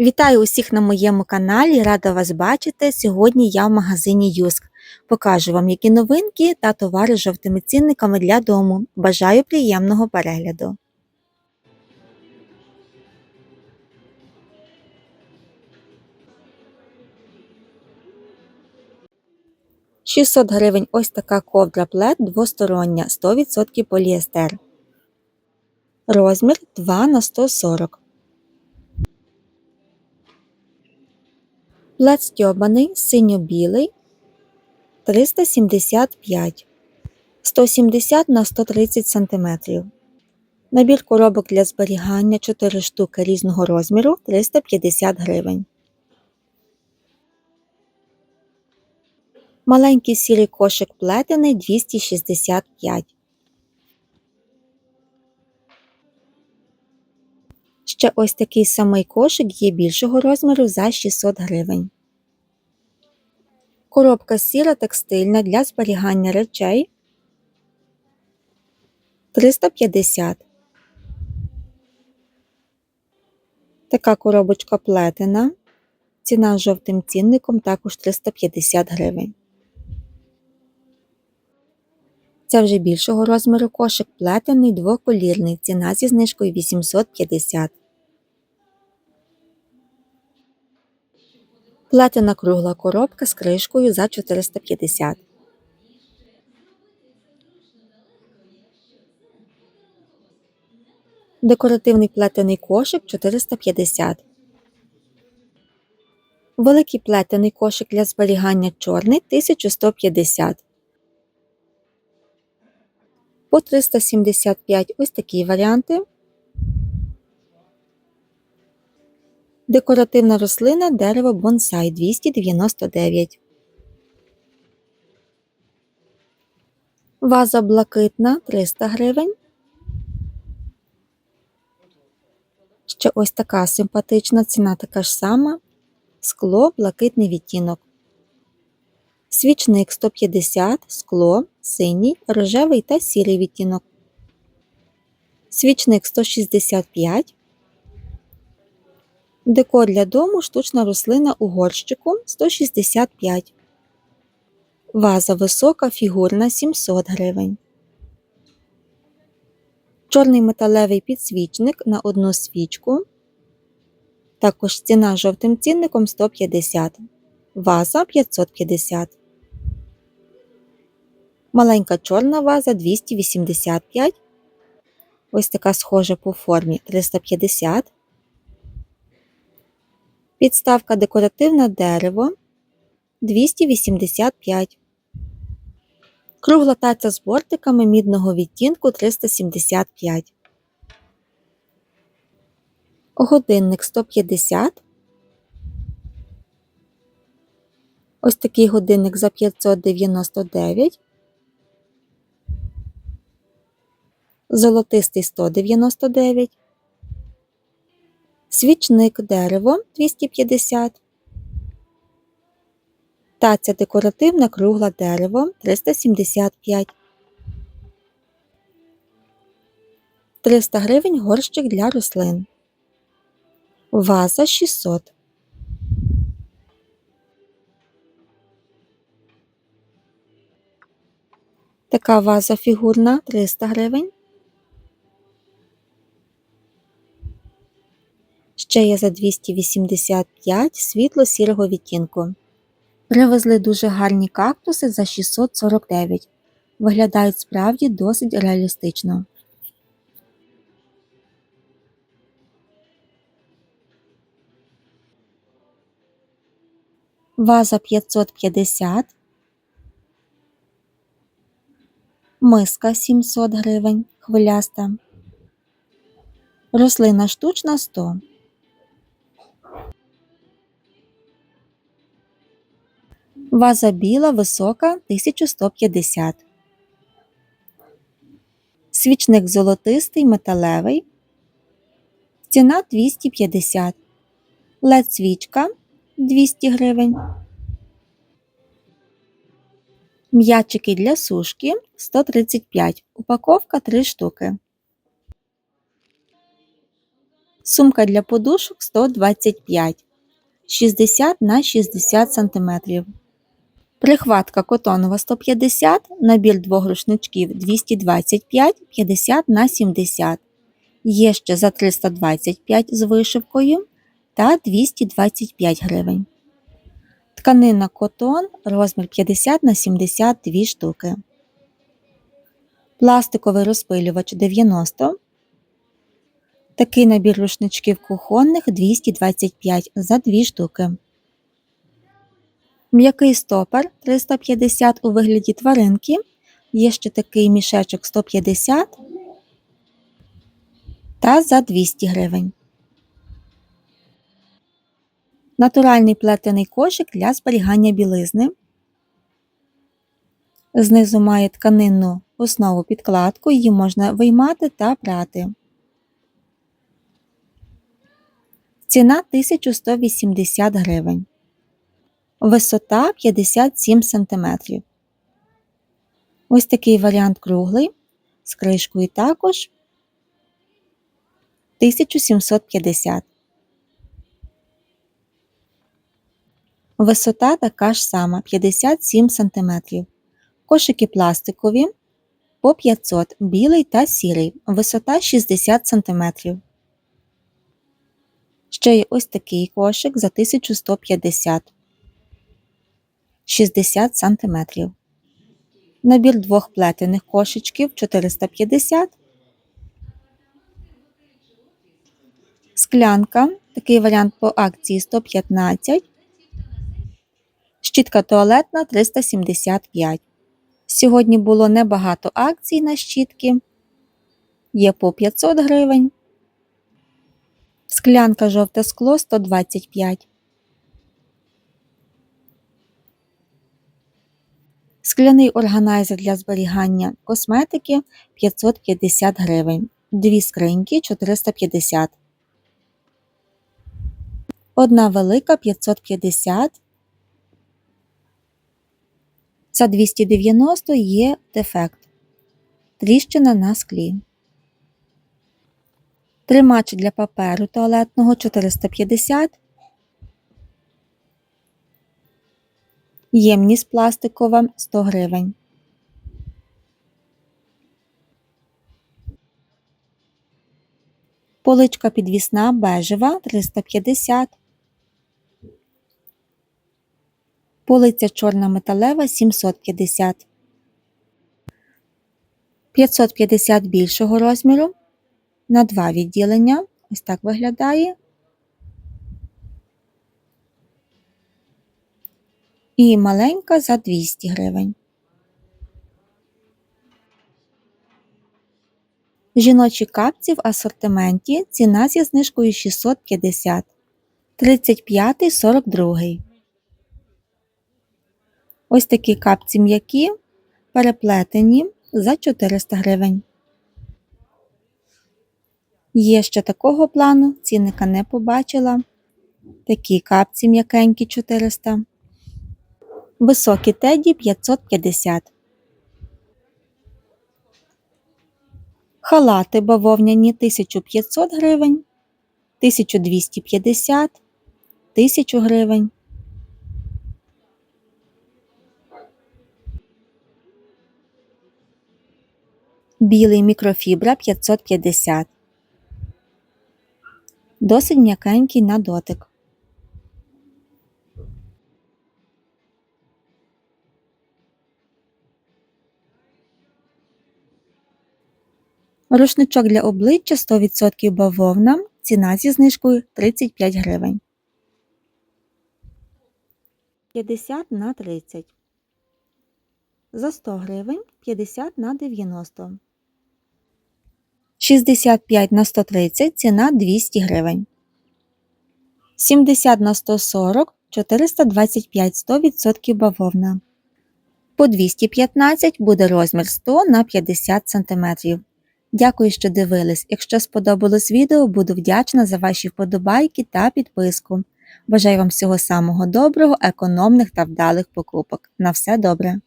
Вітаю усіх на моєму каналі, рада вас бачити. Сьогодні я в магазині Юск. Покажу вам, які новинки та товари з жовтими цінниками для дому. Бажаю приємного перегляду. – 600 гривень ось така ковдра плед двостороння, 100% поліестер. Розмір 2 на 140 Плед стьобаний, синьо-білий 375 170 на 130 см. Набір коробок для зберігання 4 штуки різного розміру 350 гривень. Маленький сірий кошик плетений 265 Ще ось такий самий кошик є більшого розміру за 600 гривень. Коробка сіра текстильна для зберігання речей 350. Така коробочка плетена. Ціна з жовтим цінником також 350 гривень. Це вже більшого розміру кошик плетений двоколірний. Ціна зі знижкою 850. Плетена кругла коробка з кришкою за 450. Декоративний плетений кошик 450. Великий плетений кошик для зберігання чорний 1150. По 375 ось такі варіанти. Декоративна рослина дерево бонсай 299. Ваза блакитна 300 гривень. Ще ось така симпатична ціна така ж сама. Скло блакитний відтінок. Свічник 150, скло, синій, рожевий та сірий відтінок. Свічник 165. Декор для дому штучна рослина у горщику 165. Ваза висока фігурна 700 гривень. Чорний металевий підсвічник на одну свічку. Також ціна жовтим цінником 150. Ваза 550. Маленька чорна ваза 285. Ось така схожа по формі 350. Підставка декоративне дерево 285. Кругла таця з бортиками мідного відтінку 375. Годинник 150. Ось такий годинник за 599. Золотистий 199. Свічник дерево 250. Таця декоративна кругла дерево 375. 300 гривень горщик для рослин. Ваза 600. Така ваза фігурна 300 гривень. Ще є за 285 світло сірого відтінку. Привезли дуже гарні кактуси за 649. Виглядають справді досить реалістично. Ваза 550. Миска 700 гривень. Хвиляста. Рослина штучна 100. Ваза біла висока 1150. Свічник золотистий металевий. Ціна 250. Лед свічка 200 гривень. М'ячики для сушки 135. Упаковка 3 штуки. Сумка для подушок 125 60 на 60 см. Прихватка котонова 150, набір двох рушничків 225 50 на 70. Є ще за 325 з вишивкою та 225 гривень. Тканина котон розмір 50 на 72 штуки. Пластиковий розпилювач 90. Такий набір рушничків кухонних 225 за 2 штуки. М'який стопер 350 у вигляді тваринки. Є ще такий мішечок 150 та за 200 гривень. Натуральний плетений кошик для зберігання білизни. Знизу має тканинну основу підкладку, її можна виймати та прати. Ціна 1180 гривень. Висота 57 см. Ось такий варіант круглий з кришкою також 1750. Висота така ж сама 57 см. Кошики пластикові по 500 білий та сірий. Висота 60 см. Ще є ось такий кошик за 1150 60 см. Набір двох плетених кошечків 450 Склянка. Такий варіант по акції 115 Щітка туалетна 375 Сьогодні було небагато акцій на щітки. Є по 500 гривень. Склянка жовте скло 125. Скляний органайзер для зберігання косметики 550 гривень. Дві скриньки 450. Одна велика 550. За 290 є дефект. Тріщина на склі. Тримач для паперу туалетного 450. Ємність пластикова 100 гривень. Поличка підвісна бежева 350. Полиця чорна металева 750. 550 більшого розміру на два відділення. Ось так виглядає. І маленька за 200 гривень. Жіночі капці в асортименті ціна зі знижкою 650, 35 42. Ось такі капці м'які, переплетені за 400 гривень. Є ще такого плану, цінника не побачила. Такі капці м'якенькі 400. Високі теді 550. Халати бавовняні 1500 гривень, 1250, 1000 гривень. Білий мікрофібра 550. Досить м'якенький на дотик. Рушничок для обличчя 100% бавовна. Ціна зі знижкою 35 гривень. 50 на 30. За 100 гривень 50 на 90. 65 на 130 ціна 200 гривень. 70 на 140 425 100% бавовна. По 215 буде розмір 100 на 50 см. Дякую, що дивились. Якщо сподобалось відео, буду вдячна за ваші вподобайки та підписку. Бажаю вам всього самого доброго, економних та вдалих покупок. На все добре!